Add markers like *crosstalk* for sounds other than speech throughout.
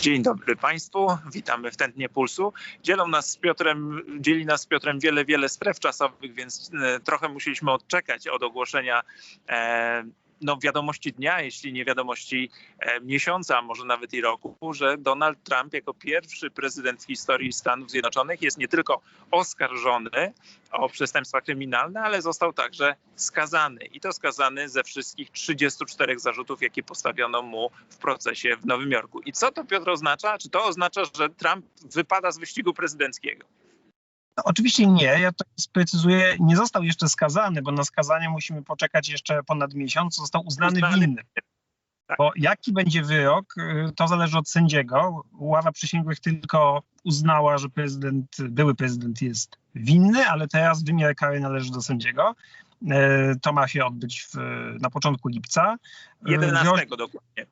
Dzień dobry Państwu, witamy w Tętnie Pulsu. Dzielą nas z Piotrem, dzieli nas z Piotrem wiele, wiele stref czasowych, więc e, trochę musieliśmy odczekać od ogłoszenia e, no, wiadomości dnia, jeśli nie wiadomości e, miesiąca, a może nawet i roku, że Donald Trump jako pierwszy prezydent w historii Stanów Zjednoczonych jest nie tylko oskarżony o przestępstwa kryminalne, ale został także skazany. I to skazany ze wszystkich 34 zarzutów, jakie postawiono mu w procesie w Nowym Jorku. I co to, Piotr, oznacza? Czy to oznacza, że Trump wypada z wyścigu prezydenckiego? No, oczywiście nie, ja to sprecyzuję, nie został jeszcze skazany, bo na skazanie musimy poczekać jeszcze ponad miesiąc, został uznany, Uznany. winny. Tak. Bo jaki będzie wyrok, y, to zależy od sędziego. Ława przysięgłych tylko uznała, że prezydent, były prezydent jest winny, ale teraz wymiar kary należy do sędziego. E, To ma się odbyć w, na początku lipca. E, 11 grozi- dokładnie.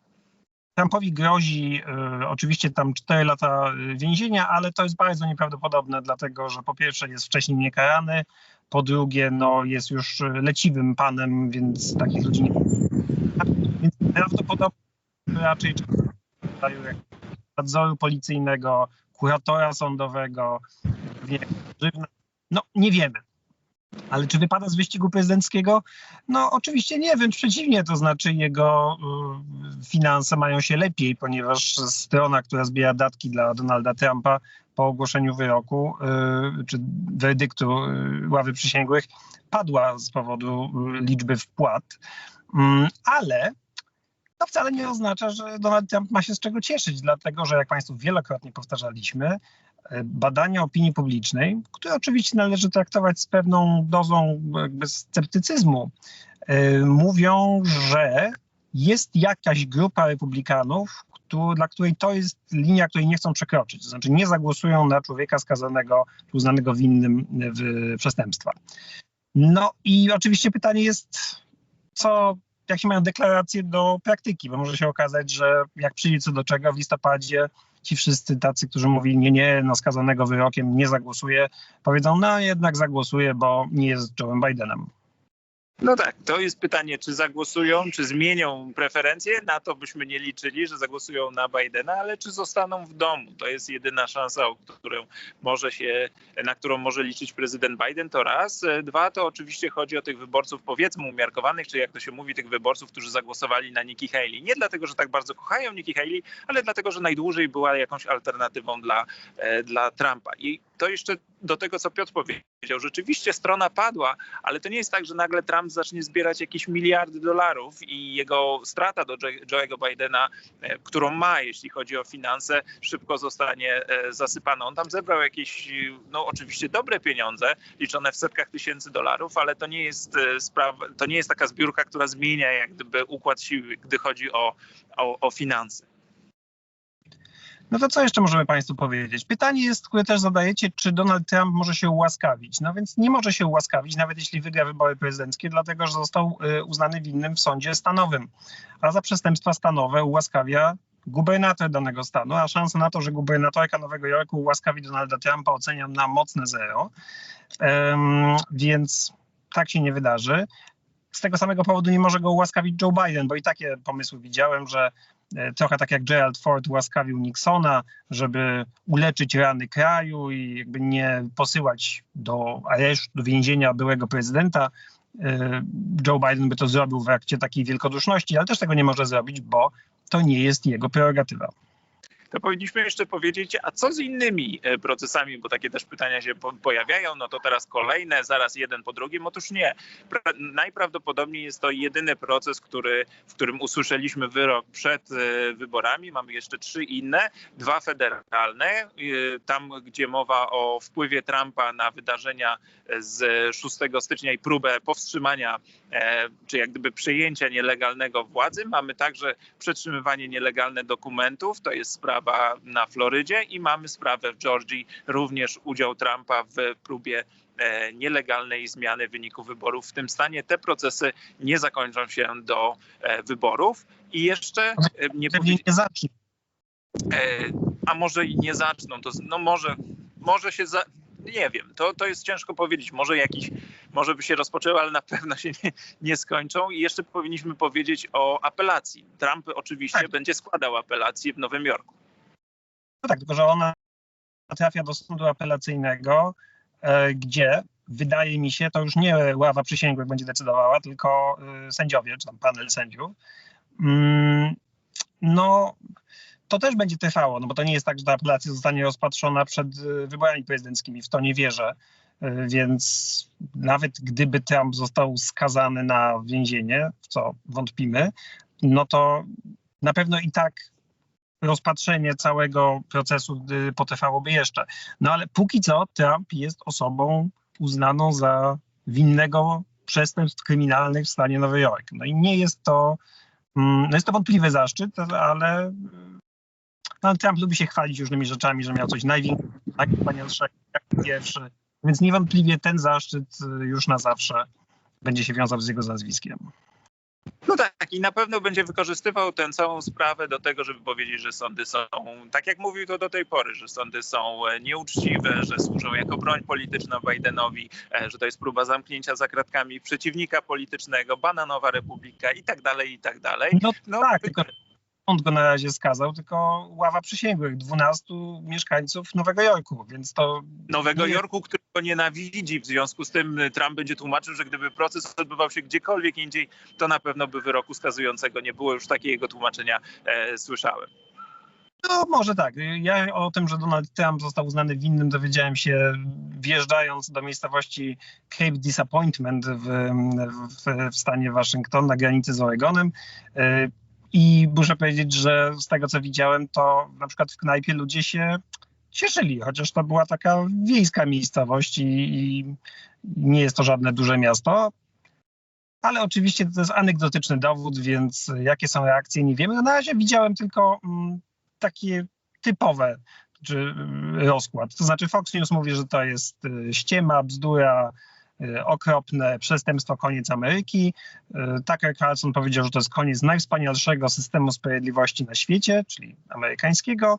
Trumpowi grozi e, oczywiście tam 4 lata e, więzienia, ale to jest bardzo nieprawdopodobne, dlatego że po pierwsze jest wcześniej niekarany, po drugie no, jest już e, leciwym panem, więc takich ludzi nie Więc prawdopodobnie raczej nadzoru policyjnego, kuratora sądowego, grzywna. No nie wiemy. Ale czy wypada z wyścigu prezydenckiego? No oczywiście nie, wręcz przeciwnie, to znaczy jego y, finanse mają się lepiej, ponieważ strona, która zbiera datki dla Donalda Trumpa po ogłoszeniu wyroku y, czy werdyktu y, ławy przysięgłych padła z powodu liczby wpłat. Mm, ale to wcale nie oznacza, że Donald Trump ma się z czego cieszyć, dlatego że jak Państwu wielokrotnie powtarzaliśmy, e, badania opinii publicznej, które oczywiście należy traktować z pewną dozą jakby sceptycyzmu, e, mówią, że jest jakaś grupa republikanów, dla której to jest linia, której nie chcą przekroczyć. To znaczy nie zagłosują na człowieka skazanego, uznanego winnym w przestępstwa. No i oczywiście pytanie jest, co, jakie mają deklaracje do praktyki, bo może się okazać, że jak przyjdzie co do czego w listopadzie, ci wszyscy tacy, którzy mówili nie, nie, no skazanego wyrokiem nie zagłosuje, powiedzą, no jednak zagłosuje, bo nie jest Joe'em Bidenem. No tak, to jest pytanie, czy zagłosują, czy zmienią preferencje. Na to byśmy nie liczyli, że zagłosują na Bidena, ale czy zostaną w domu. To jest jedyna szansa, którą może się, na którą może liczyć prezydent Biden. To raz. Dwa, to oczywiście chodzi o tych wyborców, powiedzmy, umiarkowanych, czy jak to się mówi, tych wyborców, którzy zagłosowali na Nikki Haley. Nie dlatego, że tak bardzo kochają Nikki Haley, ale dlatego, że najdłużej była jakąś alternatywą dla, e, dla Trumpa. I to jeszcze do tego, co Piotr powiedział. Rzeczywiście strona padła, ale to nie jest tak, że nagle Trump zacznie zbierać jakieś miliardy dolarów i jego strata do Jo- Joe'ego Bidena, e, którą ma, jeśli chodzi o finanse, szybko zostanie e, zasypana. On tam zebrał jakieś, no oczywiście dobre pieniądze, liczone w setkach tysięcy dolarów, ale to nie jest e, sprawa, to nie jest taka zbiórka, która zmienia jak gdyby układ sił, gdy chodzi o, o, o finanse. No to co jeszcze możemy Państwu powiedzieć? Pytanie jest, które też zadajecie, czy Donald Trump może się ułaskawić? No więc nie może się ułaskawić, nawet jeśli wygra wybory prezydenckie, dlatego że został y, uznany winnym w sądzie stanowym. A za przestępstwa stanowe ułaskawia gubernator danego stanu, a szansa na to, że gubernatorka Nowego Jorku ułaskawi Donalda Trumpa oceniam na mocne zero. Em, więc tak się nie wydarzy. Z tego samego powodu nie może go ułaskawić Joe Biden, bo i takie pomysły widziałem, że trochę tak jak Gerald Ford ułaskawił Nixona, żeby uleczyć rany kraju i jakby nie posyłać do aresztu, do więzienia byłego prezydenta. E, Joe Biden by to zrobił w akcie takiej wielkoduszności, ale też tego nie może zrobić, bo to nie jest jego prerogatywa. To powinniśmy jeszcze powiedzieć, a co z innymi e, procesami, bo takie też pytania się po- pojawiają, no to teraz kolejne, zaraz jeden po drugim. Otóż nie. Pra- najprawdopodobniej jest to jedyny proces, który, w którym usłyszeliśmy wyrok przed e, wyborami. Mamy jeszcze trzy inne, dwa federalne, e, tam gdzie mowa o wpływie Trumpa na wydarzenia z 6 stycznia i próbę powstrzymania, czy jak gdyby przejęcia nielegalnego władzy. Mamy także przetrzymywanie nielegalne dokumentów, to jest sprawa na Florydzie i mamy sprawę w Georgii, również udział Trumpa w próbie e, nielegalnej zmiany wyniku wyborów w tym stanie. Te procesy nie zakończą się do e, wyborów. I jeszcze e, nie powiedzi- nie zacznie. e, a może i nie zaczną, to no może, może się za, nie wiem, to, to jest ciężko powiedzieć, może jakiś, może by się rozpoczęły, ale na pewno się nie, nie skończą i jeszcze powinniśmy powiedzieć o apelacji. Trump oczywiście Tak. będzie składał apelację w Nowym Jorku. No tak, tylko że ona trafia do sądu apelacyjnego, e, gdzie wydaje mi się, to już nie ława przysięgłych będzie decydowała, tylko y, sędziowie, czy tam panel sędziów. Mm, No, to też będzie trwało, no bo to nie jest tak, że ta apelacja zostanie rozpatrzona przed y, wyborami prezydenckimi, w to nie wierzę. Więc nawet gdyby Trump został skazany na więzienie, w co wątpimy, no to na pewno i tak rozpatrzenie całego procesu y, potrwałoby jeszcze. No ale póki co Trump jest osobą uznaną za winnego przestępstw kryminalnych w stanie Nowy Jork. No i nie jest to, mm, no jest to wątpliwy zaszczyt, ale no, Trump lubi się chwalić różnymi rzeczami, że miał coś największego, najwspanialszego, jak pierwszy. Więc niewątpliwie ten zaszczyt y, już na zawsze będzie się wiązał z jego nazwiskiem. No tak, i na pewno będzie wykorzystywał tę całą sprawę do tego, żeby powiedzieć, że sądy są, tak jak mówił to do tej pory, że sądy są e, nieuczciwe, że służą jako broń polityczna Bidenowi, e, że to jest próba zamknięcia za kratkami przeciwnika politycznego, bananowa republika i tak dalej, i tak dalej. No, No, tak, tylko sąd go na razie skazał, tylko ława przysięgłych, 12 mieszkańców Nowego Jorku, więc to Nowego Nie. Jorku, który go nienawidzi. W związku z tym y, Trump będzie tłumaczył, że gdyby proces odbywał się gdziekolwiek indziej, to na pewno by wyroku skazującego nie było. Już takie jego tłumaczenia e, słyszałem. No może tak. Ja o tym, że Donald Trump został uznany winnym, dowiedziałem się wjeżdżając do miejscowości Cape Disappointment w, w, w stanie Waszyngton na granicy z Oregonem. I muszę powiedzieć, że z tego co widziałem, to na przykład w knajpie ludzie się cieszyli, chociaż to była taka wiejska miejscowość i, i nie jest to żadne duże miasto. Ale oczywiście to jest anegdotyczny dowód, więc jakie są reakcje, nie wiemy. No na razie widziałem tylko mm, takie typowe czy y, rozkład. To znaczy Fox News mówi, że to jest y, ściema, bzdura, okropne przestępstwo, koniec Ameryki. Y, Tucker Carlson powiedział, że to jest koniec najwspanialszego systemu sprawiedliwości na świecie, czyli amerykańskiego,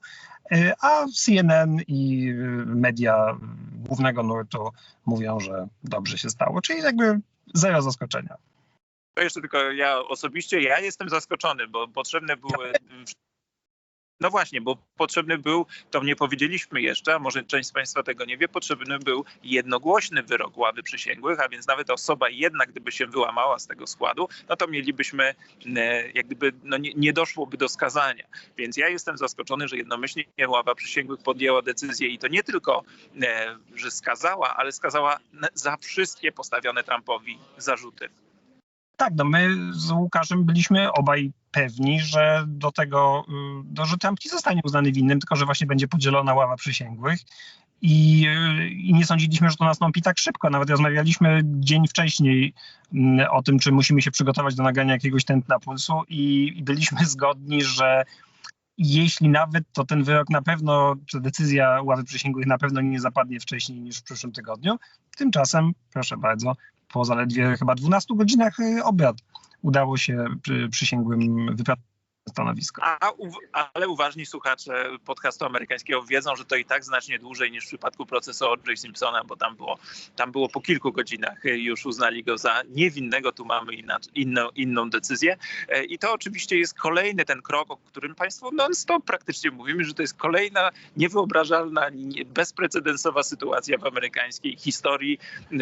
y, a CNN i y, media głównego nurtu mówią, że dobrze się stało, czyli jakby zero zaskoczenia. To jeszcze tylko ja osobiście, ja jestem zaskoczony, bo potrzebne były. No właśnie, bo potrzebny był, to nie powiedzieliśmy jeszcze, a może część z Państwa tego nie wie, potrzebny był jednogłośny wyrok ławy przysięgłych, a więc nawet osoba jedna, gdyby się wyłamała z tego składu, no to mielibyśmy, e, jak gdyby, no nie, nie doszłoby do skazania. Więc ja jestem zaskoczony, że jednomyślnie ława przysięgłych podjęła decyzję i to nie tylko, e, że skazała, ale skazała za wszystkie postawione Trumpowi zarzuty. Tak, no my z Łukaszem byliśmy obaj pewni, że do tego, y, do, że Trump nie zostanie uznany winnym, tylko że właśnie będzie podzielona ława przysięgłych. I, y, I nie sądziliśmy, że to nastąpi tak szybko. Nawet rozmawialiśmy dzień wcześniej mm, o tym, czy musimy się przygotować do nagrania jakiegoś tętna pulsu i, i byliśmy *laughs* zgodni, że jeśli nawet, to ten wyrok na pewno, czy decyzja ławy przysięgłych na pewno nie zapadnie wcześniej niż w przyszłym tygodniu. Tymczasem, proszę bardzo, po zaledwie chyba 12 godzinach y, obrad udało się przy, przysięgłym wypracować stanowisko. A, ale uważni słuchacze podcastu amerykańskiego wiedzą, że to i tak znacznie dłużej niż w przypadku procesu O.J. Simpsona, bo tam było, tam było po kilku godzinach y, już uznali go za niewinnego, tu mamy inną, inną decyzję. E, I to oczywiście jest kolejny ten krok, o którym Państwu non-stop praktycznie mówimy, że to jest kolejna niewyobrażalna, nie- bezprecedensowa sytuacja w amerykańskiej historii,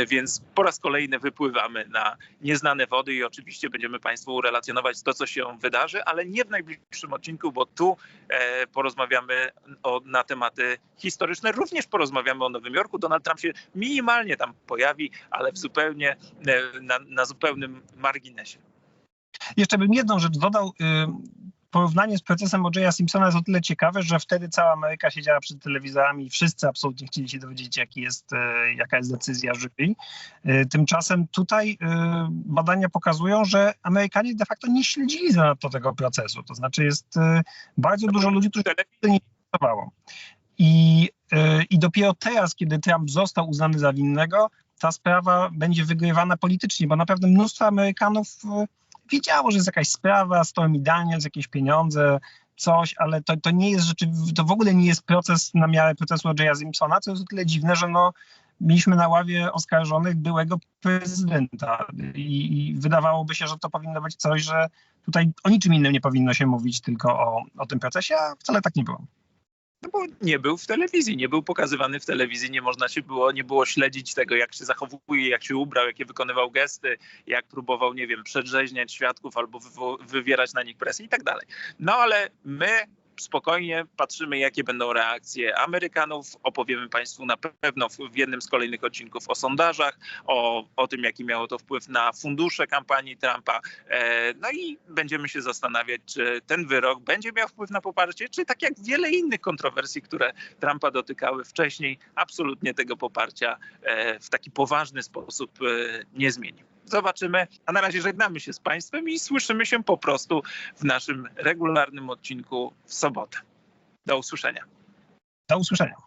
więc po raz kolejny wypływamy na nieznane wody i oczywiście będziemy Państwu relacjonować to, co się wydarzy, ale nie w najbliższym odcinku, bo tu e, porozmawiamy o, na tematy historyczne. Również porozmawiamy o Nowym Jorku. Donald Trump się minimalnie tam pojawi, ale w zupełnie, e, na, na zupełnym marginesie. Jeszcze bym jedną rzecz dodał. Porównanie z procesem O.J. Simpsona jest o tyle ciekawe, że wtedy cała Ameryka siedziała przed telewizorami i wszyscy absolutnie chcieli się dowiedzieć, jaki jest, e, jaka jest decyzja jury. E, Tymczasem tutaj y, badania pokazują, że Amerykanie de facto nie śledzili zanadto tego procesu. To znaczy jest bardzo dużo ludzi, którzy nie interesowało. I, I dopiero teraz, kiedy Trump został uznany za winnego, ta sprawa będzie wygrywana politycznie, bo naprawdę mnóstwo Amerykanów wiedziało, że jest jakaś sprawa, Stormy Daniels, jakieś pieniądze, coś, ale to, to nie jest rzeczywiście, to w ogóle nie jest proces na miarę procesu O.J. Simpsona, co jest o tyle dziwne, że no, mieliśmy na ławie oskarżonych byłego prezydenta i, i wydawałoby się, że to powinno być coś, że tutaj o niczym innym nie powinno się mówić, tylko o, o tym procesie, a wcale tak nie było. No bo nie był w telewizji, nie był pokazywany w telewizji, nie można się było, nie było śledzić tego, jak się zachowuje, jak się ubrał, jakie wykonywał gesty, jak próbował, nie wiem, przedrzeźniać świadków albo wywierać na nich presję i tak dalej. No ale my spokojnie patrzymy, jakie będą reakcje Amerykanów. Opowiemy Państwu na pewno w, jednym z kolejnych odcinków o sondażach, o, o tym, jaki miało to wpływ na fundusze kampanii Trumpa. E, no i będziemy się zastanawiać, czy ten wyrok będzie miał wpływ na poparcie, czy tak jak wiele innych kontrowersji, które Trumpa dotykały wcześniej, absolutnie tego poparcia e, w taki poważny sposób e, nie zmieni. Zobaczymy, a na razie żegnamy się z Państwem i słyszymy się po prostu w naszym regularnym odcinku w sobotę. Do usłyszenia. Do usłyszenia.